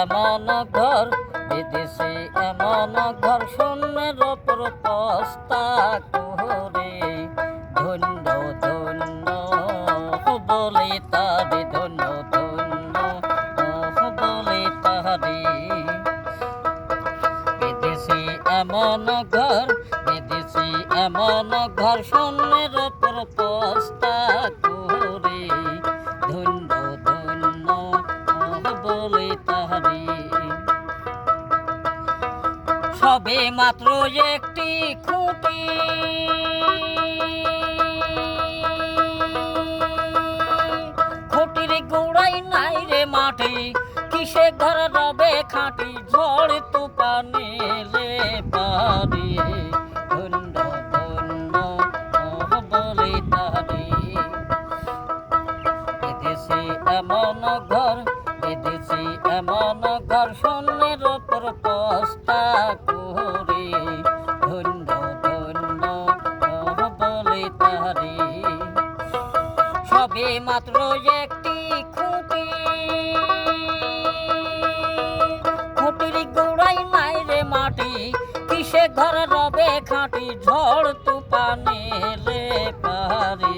এমন ঘর, বিদেশি এমন ঘর শূন্যের ওপর পস্তা করে ধন্য ধন্য, বলে তারে, ধন্য ধন্য, বলে তারে। বিদেশি এমন ঘর, বিদেশি এমন ঘর শূন্যের ওপর পস্তা সবে মাত্র একটি খুঁটি। খুঁটির গোড়াই নাই রে মাটি, কিসে ঘর রবে খাঁটি ঝড় ধন্য বলে তারি। বিদেশি এমন ঘর বিদেশি এমন ঘর শূন্যের ওপর পস্তা করে। ধন্য ধন্য বলে তারি সবে মাত্র একটি খুঁটি। খুঁটির গোড়াই নাই রে মাটি, কিসে ঘর রবে খাঁটি ঝড় তুফানে লে পারে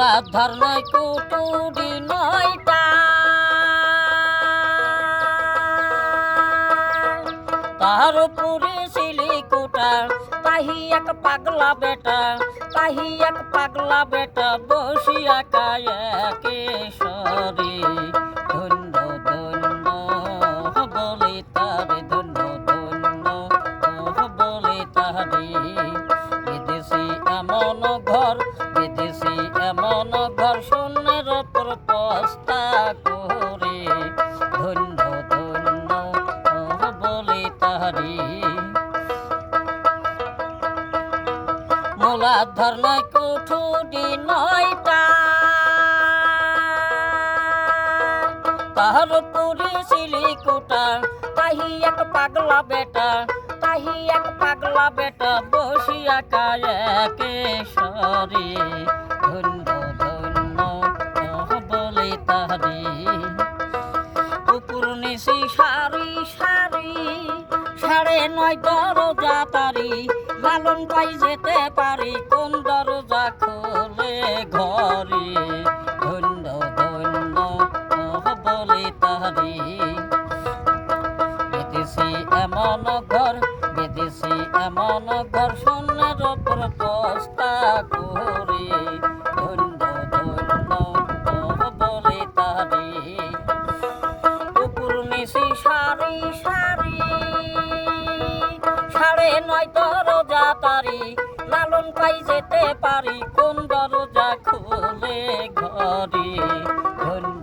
মূলাধার নয় কুটুরি নয়টা। তার উপরে তাহি এক পাগলা বেটা, তাহি এক পাগলা বেটা বসিয়া কায়াকে সরে ধন্য ধন্য বলে তারে শূন্যের ওপর পস্তা করে, ধন্য ধন্য বলে তাহারি। মূলাধার নয়, কুঠুরি নয়টা তাহার পুরি সিলিকুটা তাহি এক পাগলা বেটা, তাহি এক পাগলা বেটা বসিয়া কায়াকে সরে। নিশি সারি সারি সাড়ে নয় দরজা তারি লালন পাই যেতে পারি, কোন দরজা খোলে ঘরে? ধন্য ধন্য বলে তাহারি। বিদেশি এমন ঘর বিদেশি এমন ঘর সারি সারি। সাড়ে নয় দরজা তারি, লালন পাই যেতে পারি। কোন দরজা খুলে ঘরে? ধন্য